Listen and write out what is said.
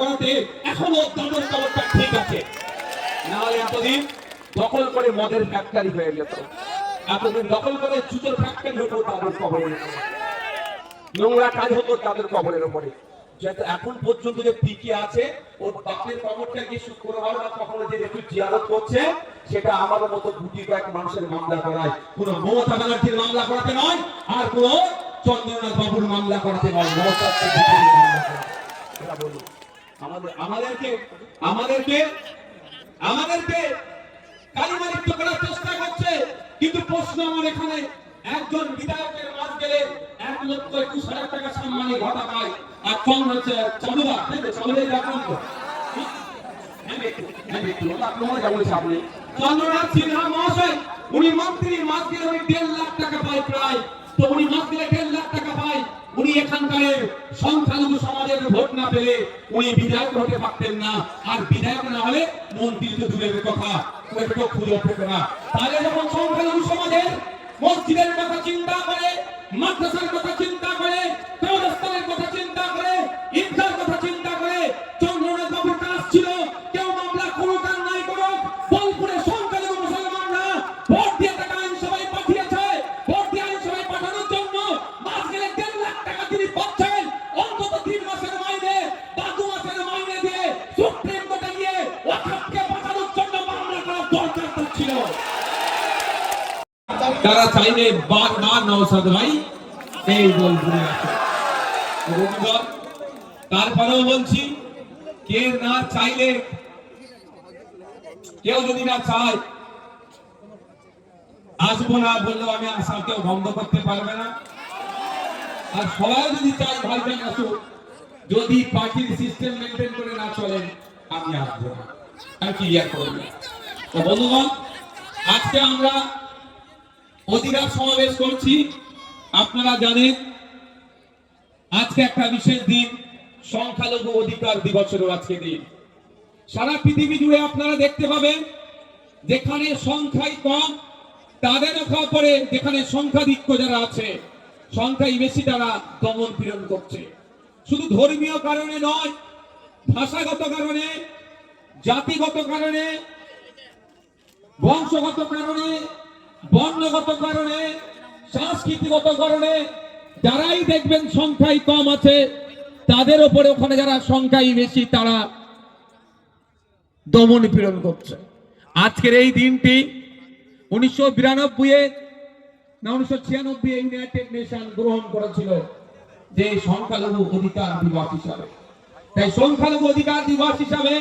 করাতে এখনও তাদের খবরটা ঠিক আছে। নাহলে এতদিন দখল করে মদের ফ্যাক্টরি হয়ে যেত। এতদিন দখল করে জুতোর ফ্যাক্টরি হতো তাদের কবরের। নোংরা কাজ হতো তাদের কবরের উপরে। যেহেতু এখন পর্যন্ত যে টিকে আছে, ওর বাপের কবরটা কি শুক্রবার বা কখনো যে একটু জিয়ারত করছে, সেটা আমাদের মতো গুটি কয়েক মানুষের মামলা করায়। কোন মমতা ব্যানার্জির মামলা করাতে নয়, আর কোন চন্দ্রনাথ বাবুর মামলা করাতে নয়। মমতা বলুন। আমাদেরকে আমাদেরকে আমাদেরকে কালিমালিপ্ত করার চেষ্টা করছে। কিন্তু প্রশ্ন আমার এখানে একজন বিধায়কের মাস গেলে এক লক্ষ একুশ হাজার টাকা সম্মানী ঘটা পায় আর কম হচ্ছে চালুদা তাই তো চালুদা দেখুন তো ব্যক্তি, ব্যক্তি, ওটা আপনারা যা বলেছে আপনি। চন্দ্রনাথ সিনহা মহাশয় উনি মন্ত্রী মাস গেলে উনি দেড় লাখ টাকা পায় প্রায়। তো উনি মাস গেলে উনি এখানকার সংখ্যালঘু সমাজের ভোট না পেলে উনি বিধায়ক হতে পারতেন না। আর বিধায়ক না হলে মন্ত্রী তো দূরের কথা। খুঁজে উঠবে না তাহলে যখন সংখ্যালঘু সমাজের মসজিদের টাকা তিনি পাচ্ছেন অন্তত তিন মাসের মাইনে বা দু মাসের মাইনে দিয়ে সুপ্রিম কোর্টে গিয়ে ওয়াকাফকে পাঠানোর জন্য মামলা করার দরকার ছিল। তারা চাইলে বারবার নওসাদ ভাই এই বোলপুরে তারপরেও বলছি, কে না চাইলে, কেউ যদি না চায়, আসব না বললেও আমি আশা কেউ বন্ধ করতে পারবে না। আর সবাই যদি চাই ভাইজান আসুক, যদি পার্টির সিস্টেম মেনটেন করে না চলেন আমি আসব না। আমি ক্লিয়ার করব তো বন্ধুগণ, আজকে আমরা অধিকার সমাবেশ করছি। আপনারা জানেন, আজকে একটা বিশেষ দিন, সংখ্যালঘু অধিকার দিবসেরও আজকে দিন। সারা পৃথিবী জুড়ে আপনারা দেখতে পাবেন, যেখানে সংখ্যাই কম, তাদের পরে যেখানে সংখ্যাধিক্য যারা আছে সংখ্যাই বেশি তারা দমন পীড়ন করছে। শুধু ধর্মীয় কারণে নয়, ভাষাগত কারণে, জাতিগত কারণে, বংশগত কারণে, বর্ণগত কারণে, সংস্কৃতিগত কারণে যারাই দেখবেন সংখ্যায় কম আছে, তাদের উপরে ওখানে যারা সংখ্যাই বেশি, তারা দমন পীড়ন করছে। আজকের এই দিনটি উনিশশো বিরানব্বই না উনিশশো ছিয়ানব্বই ইউনাইটেড নেশন গ্রহণ করেছিল যে সংখ্যালঘু অধিকার দিবস হিসাবে। তাই সংখ্যালঘু অধিকার দিবস হিসাবে